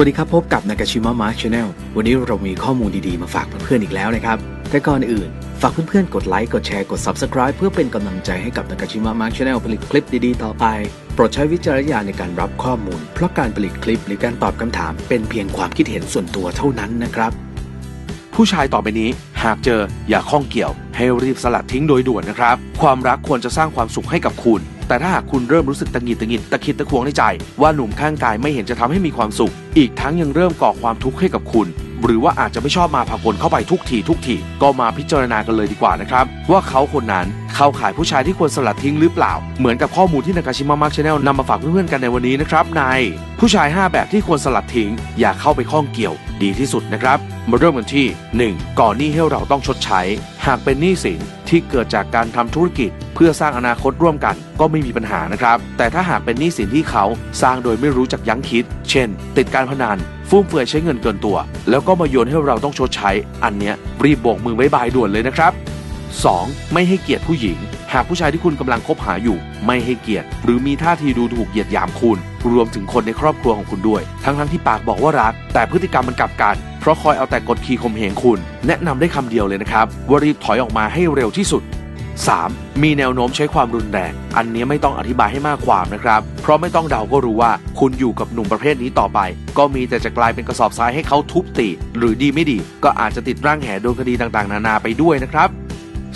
วัสดีครับพบกับนากาชิมะมาร์ชแนลวันนี้เรามีข้อมูลดีๆ มาฝากเพื่อนๆอีกแล้วนะครับ แต่ก่อนอื่น ฝากเพื่อนๆ กดไลค์กดแชร์กด Subscribe เพื่อเป็นกำลังใจให้กับนากาชิมะมาร์ชแนลผลิตคลิปดีๆ ต่อไป โปรดใช้วิจารณญาณในการรับข้อมูล เพราะการผลิตคลิปหรือการตอบคำถาม เป็นเพียงความคิดเห็นส่วนตัวเท่านั้นนะครับ ผู้ชายต่อไปนี้หากเจออย่าข้องเกี่ยว ให้รีบสลัดทิ้งโดยด่วนนะครับ ความรักควรจะสร้างความสุขให้กับคุณ แต่ถ้าหากคุณเริ่มรู้สึกตะหงิดตะหงิดตะคิดตะควงในใจ ว่าหนุ่มข้างกายไม่เห็นจะทำให้มีความสุข อีกทั้งยังเริ่มก่อความทุกข์ให้กับคุณ หรือว่าอาจจะไม่ชอบมาพากลเข้าไปทุกทีทุกทีก็มาพิจารณากันเลยดีกว่านะครับ ว่าเขาคนนั้น เข้าข่ายผู้ชายที่ควรสลัดทิ้งหรือเปล่า เหมือนกับข้อมูลที่นากาชิมะมักชแนลนำมาฝากเพื่อนๆกันในวันนี้นะครับในผู้ชาย 5 แบบที่ควรสลัดทิ้ง อย่าเข้าไปข้องเกี่ยว ดีที่สุดนะครับมาเริ่มกันที่ 1. ก่อนหนี้ให้เราต้องชดใช้ หากเป็นหนี้สินที่เกิดจากการทำธุรกิจ เพื่อสร้างอนาคตร่วมกันก็ไม่มีปัญหานะครับ แต่ถ้าหากเป็นหนี้สินที่เขาสร้างโดยไม่รู้จักยั้งคิด เช่น ติดการพนันฟุ่มเฟือยใช้เงินเกินตัว แล้วก็มาโยนให้เราต้องชดใช้ อันเนี้ยรีบโบกมือบายบายด่วนเลยนะครับ 2. ไม่ให้เกียรติผู้หญิง หากผู้ชายที่คุณกำลังคบหาอยู่ ไม่ให้เกียรติ หรือมีท่าทีดูถูกเหยียดหยามคุณ รวมถึงคนในครอบครัวของคุณด้วย ทั้งๆที่ปากบอกว่ารัก แต่พฤติกรรมมันกลับกัน เพราะคอยเอาแต่กดขี่ข่มเหงคุณ แนะนำได้คำเดียวเลยนะครับว่ารีบถอยออกมาให้เร็วที่สุด 3. มีแนวโน้มใช้ความรุนแรง อันนี้ไม่ต้องอธิบายให้มากความนะครับ เพราะไม่ต้องเดาก็รู้ว่า คุณอยู่กับหนุ่มประเภทนี้ต่อไป ก็มีแต่จะกลายเป็นกระสอบทรายให้เขาทุบตี หรือดีไม่ดี ก็อาจจะติดร่างแหโดนคดีต่างๆ นานาไปด้วยนะครับ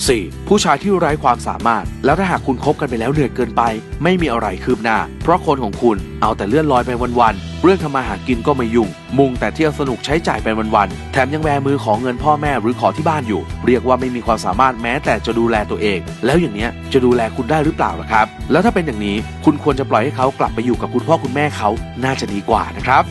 4. ผู้ชายที่ไร้ความสามารถ แล้วถ้าหากคุณคบกันไปแล้วเหนื่อยเกินไป ไม่มีอะไรคืบหน้า เพราะคนของคุณเอาแต่เลื่อนลอยไปวันๆ เรื่องทำมาหากินก็ไม่ยุ่ง มุ่งแต่เที่ยวสนุกใช้จ่ายไปวันๆ แถมยังแวมือของเงินพ่อแม่หรือขอที่บ้านอยู่ เรียกว่าไม่มีความสามารถแม้แต่จะดูแลตัวเอง แล้วอย่างเนี้ยจะดูแลคุณได้หรือเปล่าล่ะครับ แล้วถ้าเป็นอย่างนี้คุณควรจะปล่อยให้เขากลับไปอยู่กับคุณพ่อคุณแม่เขาน่าจะดีกว่านะครับ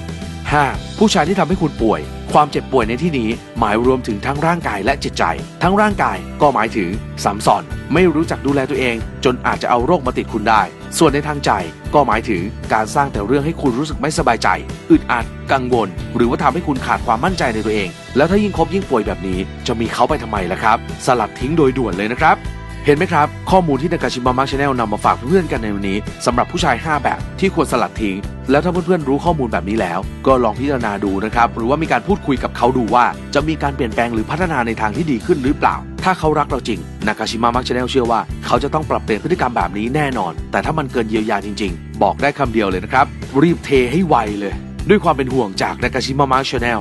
5. ผู้ชายที่ทำให้คุณป่วย ความเจ็บป่วยในที่นี้หมายรวมถึงทั้งร่างกายและจิตใจ ทั้งร่างกายก็หมายถึงสัมสอนไม่รู้จักดูแลตัวเอง จนอาจจะเอาโรคมาติดคุณได้ ส่วนในทางใจก็หมายถึงการสร้างแต่เรื่องให้คุณรู้สึกไม่สบายใจ อึดอัด กังวล หรือว่าทำให้คุณขาดความมั่นใจในตัวเอง แล้วถ้ายิ่งคบยิ่งป่วยแบบนี้ จะมีเขาไปทำไมล่ะครับ สลัดทิ้งโดยด่วนเลยนะครับ เห็นไหมครับ ข้อมูลที่นากาชิมะมักชาแนลนำมาฝากเพื่อนๆกันในวันนี้สำหรับผู้ชาย 5 แบบที่ควรสลัดทิ้ง แล้วถ้าเพื่อนๆรู้ข้อมูลแบบนี้แล้ว ก็ลองพิจารณาดูนะครับ หรือว่ามีการพูดคุยกับเขาดูว่า จะมีการเปลี่ยนแปลงหรือพัฒนาในทางที่ดีขึ้นหรือเปล่า ถ้าเขารักเราจริงนากาชิมะมักชาแนลเชื่อว่าเขาจะต้องปรับเปลี่ยนพฤติกรรมแบบนี้แน่นอน แต่ถ้ามันเกินเยียวยาจริง ๆ บอกได้คำเดียวเลยนะครับรีบเทให้ไวเลย ด้วยความเป็นห่วงจากนากาชิมะมักชาแนล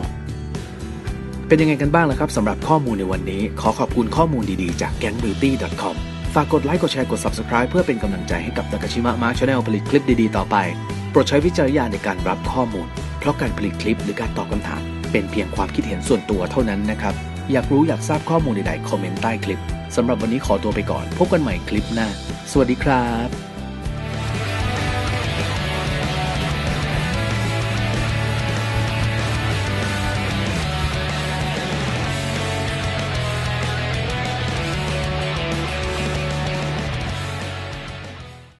เป็นยังไงกันบ้างล่ะครับสำหรับข้อมูลในวันนี้ ขอขอบคุณข้อมูลดีๆจาก gangbeauty.com ฝากกดไลค์กดแชร์กด Subscribe เพื่อเป็นกำลังใจให้กับ Nakashima Mark Channel ผลิตคลิปดีๆต่อไป โปรดใช้วิจารณญาณในการรับข้อมูล เพราะการผลิตคลิปหรือการตอบคำถาม เป็นเพียงความคิดเห็นส่วนตัวเท่านั้นนะครับ อยากรู้อยากทราบข้อมูลใดๆคอมเมนต์ใต้คลิปสำหรับวันนี้ขอตัวไปก่อน พบกันใหม่คลิปหน้า สวัสดีครับ